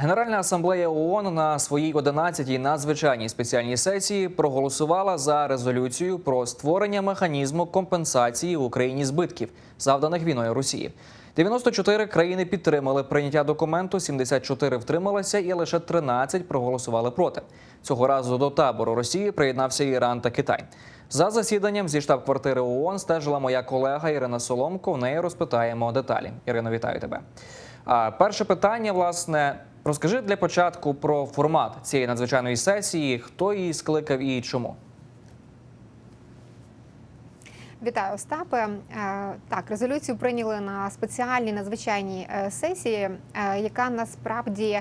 Генеральна асамблея ООН на своїй 11-й надзвичайній спеціальній сесії проголосувала за резолюцію про створення механізму компенсації Україні збитків, завданих війною Росії. 94 країни підтримали прийняття документу, 74 втрималися і лише 13 проголосували проти. Цього разу до табору Росії приєднався Іран та Китай. За засіданням зі штаб-квартири ООН стежила моя колега Ірина Соломко. В неї розпитаємо деталі. Ірино, вітаю тебе. А перше питання, власне, розкажи для початку про формат цієї надзвичайної сесії, хто її скликав і чому. Вітаю, Остапе. Е, Так, резолюцію прийняли на спеціальній надзвичайній е, сесії, е, яка насправді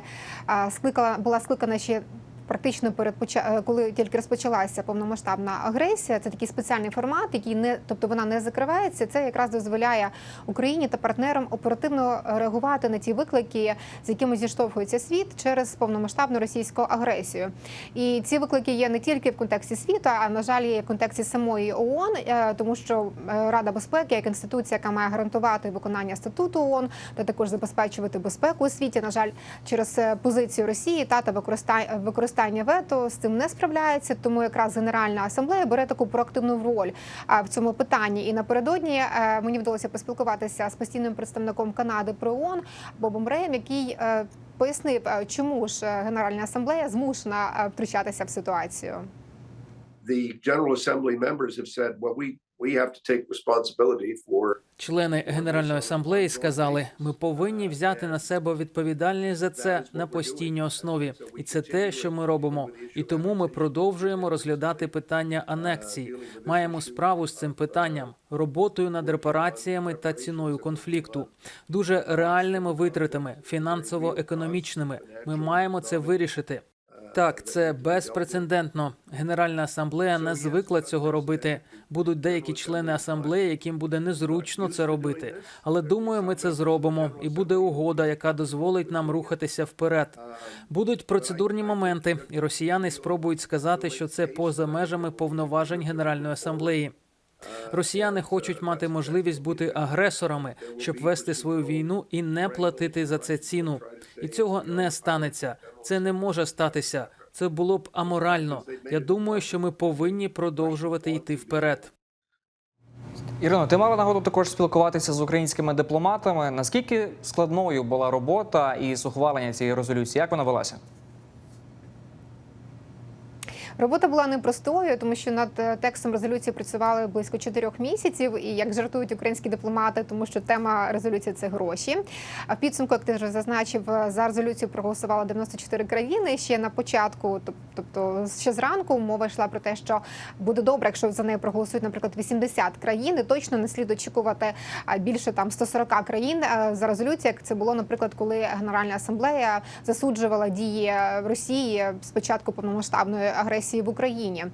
скликала була скликана ще. Практично перед е, коли тільки розпочалася повномасштабна агресія, це такий спеціальний формат, який не тобто вона не закривається. Це якраз дозволяє Україні та партнерам оперативно реагувати на ті виклики, з якими зіштовхується світ через повномасштабну російську агресію. І ці виклики є не тільки в контексті світу, а на жаль, є в контексті самої ООН, е, тому що е, Рада безпеки як інституція, яка має гарантувати виконання статуту ООН та також забезпечувати безпеку у світі. На жаль, через позицію Росії та та використання використання вето з цим не справляється. Тому якраз Генеральна асамблея бере таку проактивну роль в цьому питанні. І напередодні е, мені вдалося поспілкуватися з постійним представником Канади про ООН Бобом Реєм, який е, пояснив, е, чому ж Генеральна асамблея змушена втручатися в ситуацію. The General Assembly members have said, well, we, we have to take responsibility for Члени Генеральної асамблеї сказали: ми повинні взяти на себе відповідальність за це на постійній основі, і це те, що ми робимо. І тому ми продовжуємо розглядати питання анексії. Маємо справу з цим питанням, роботою над репараціями та ціною конфлікту, дуже реальними витратами, фінансово-економічними. Ми маємо це вирішити. Так, це безпрецедентно. Генеральна асамблея не звикла цього робити. Будуть деякі члени асамблеї, яким буде незручно це робити. Але думаю, ми це зробимо, і буде угода, яка дозволить нам рухатися вперед. Будуть процедурні моменти, і росіяни спробують сказати, що це поза межами повноважень Генеральної асамблеї. Росіяни хочуть мати можливість бути агресорами, щоб вести свою війну і не платити за це ціну. І цього не станеться. Це не може статися. Це було б аморально. Я думаю, що ми повинні продовжувати йти вперед. Ірино, ти мала нагоду також спілкуватися з українськими дипломатами. Наскільки складною була робота із ухвалення цієї резолюції? Як вона велася? Робота була непростою, тому що над е, текстом резолюції працювали близько чотирьох місяців. І як жартують українські дипломати, тому що тема резолюції це гроші. А в підсумку, як ти вже зазначив, е, за резолюцію проголосувало 94 країни. Ще на початку, тобто ще зранку, мова йшла про те, що буде добре, якщо за неї проголосують, наприклад, 80 країн. І точно не слід очікувати більше там 140 країн е, за резолюцію, як це було, наприклад, коли Генеральна асамблея засуджувала дії Росії з початку повномасштабної агресії в Україні.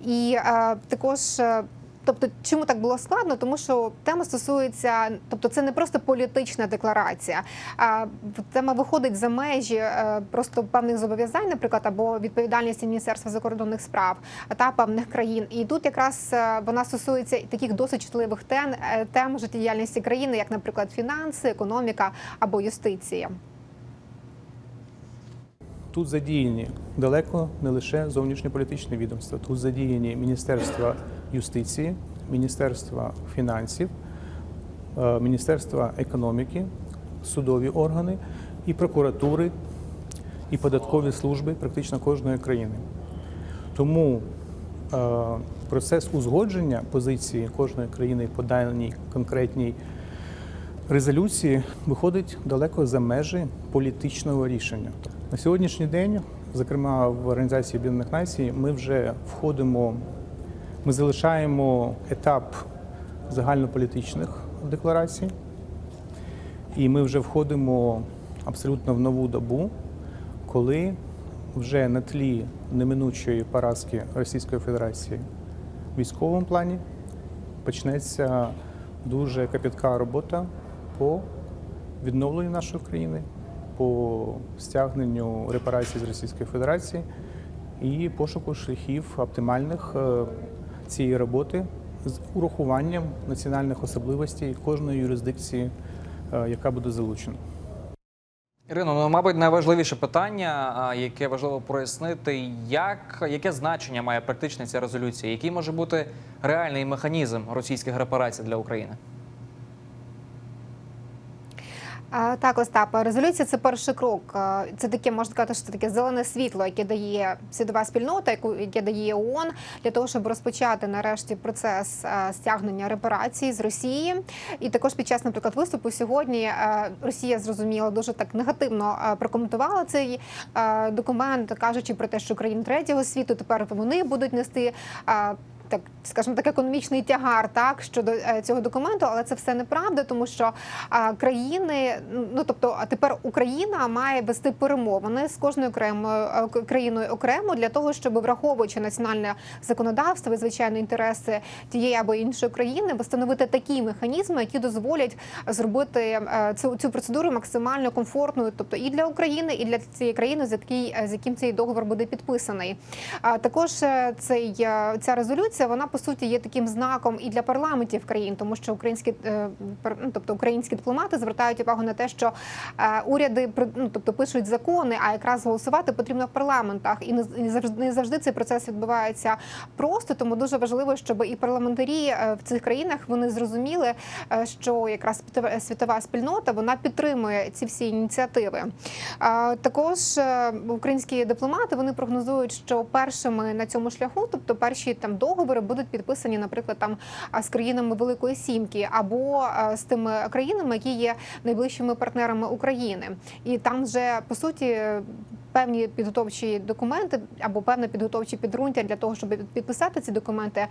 І е, також. е, Тобто, чому так було складно? Тому що тема стосується, тобто, це не просто політична декларація, а тема виходить за межі е, просто певних зобов'язань, наприклад, або відповідальності Міністерства закордонних справ та певних країн. І тут якраз е, вона стосується таких досить чутливих тем, тем життєдіяльності країни, як, наприклад, фінанси, економіка або юстиція. Тут задіяні далеко не лише зовнішньополітичне відомство, тут задіяні Міністерство юстиції, Міністерство фінансів, е, Міністерство економіки, судові органи і прокуратури, і податкові служби практично кожної країни. Тому е, процес узгодження позиції кожної країни по даній конкретній резолюції виходить далеко за межі політичного рішення. На сьогоднішній день, зокрема в Організації Об'єднаних Націй, ми вже входимо, ми залишаємо етап загальнополітичних декларацій, і ми вже входимо абсолютно в нову добу, коли вже на тлі неминучої поразки Російської Федерації в військовому плані почнеться дуже капітка робота по відновленню нашої країни, по стягненню репарацій з Російської Федерації і пошуку шляхів оптимальних е, цієї роботи з урахуванням національних особливостей кожної юрисдикції, е, яка буде залучена. Ірино, ну мабуть, найважливіше питання, яке важливо прояснити, як яке значення має практично ця резолюція, який може бути реальний механізм російських репарацій для України? А, Так, Остапа, резолюція це перший крок. Це таке можна сказати, що це таке зелене світло, яке дає світова спільнота, яку яке дає ООН, для того, щоб розпочати нарешті процес стягнення репарацій з Росії. І також під час, наприклад, виступу сьогодні Росія зрозуміло дуже так негативно прокоментувала цей документ, кажучи про те, що країни третього світу тепер вони будуть нести. Так, скажімо так, економічний тягар так щодо е, цього документу, але це все неправда, тому що країни, ну тобто, тепер Україна має вести перемовини з кожною окремою е, країною окремо для того, щоб враховуючи національне законодавство і звичайно інтереси тієї або іншої країни, встановити такі механізми, які дозволять зробити е, цю цю процедуру максимально комфортною, тобто і для України, і для цієї країни, з яким цей договор буде підписаний. А також цей ця резолюція вона по суті є таким знаком і для парламентів країн, тому що українські е, ну, тобто українські дипломати звертають увагу на те, що е, уряди ну, тобто пишуть закони, а якраз голосувати потрібно в парламентах, і не, завжди не завжди цей процес відбувається просто. Тому дуже важливо, щоб і парламентарі е, в цих країнах вони зрозуміли, що якраз світова- спільнота вона підтримує ці всі ініціативи. Також українські дипломати вони прогнозують, що першими на цьому шляху, тобто перші там договори будуть підписані, наприклад, там з країнами Великої Сімки або з тими країнами, які є найближчими партнерами України, і там вже по суті. Певні підготовчі документи або певне підготовчі підґрунтя для того, щоб підписати ці документи,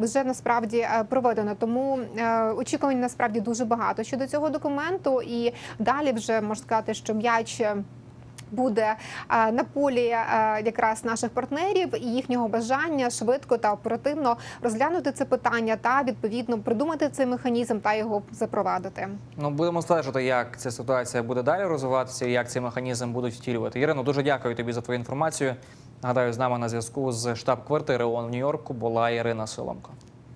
вже насправді проведено. Тому е, очікувань насправді дуже багато щодо цього документу, і далі вже можна сказати, що м'яч. Буде е, на полі е, якраз наших партнерів і їхнього бажання швидко та оперативно розглянути це питання та відповідно придумати цей механізм та його запровадити. Ну будемо стежити, як ця ситуація буде далі розвиватися, і як цей механізм будуть втілювати. Ірино, дуже дякую тобі за твою інформацію. Нагадаю, з нами на зв'язку з штаб-квартири ООН в Нью-Йорку була Ірина Соломко.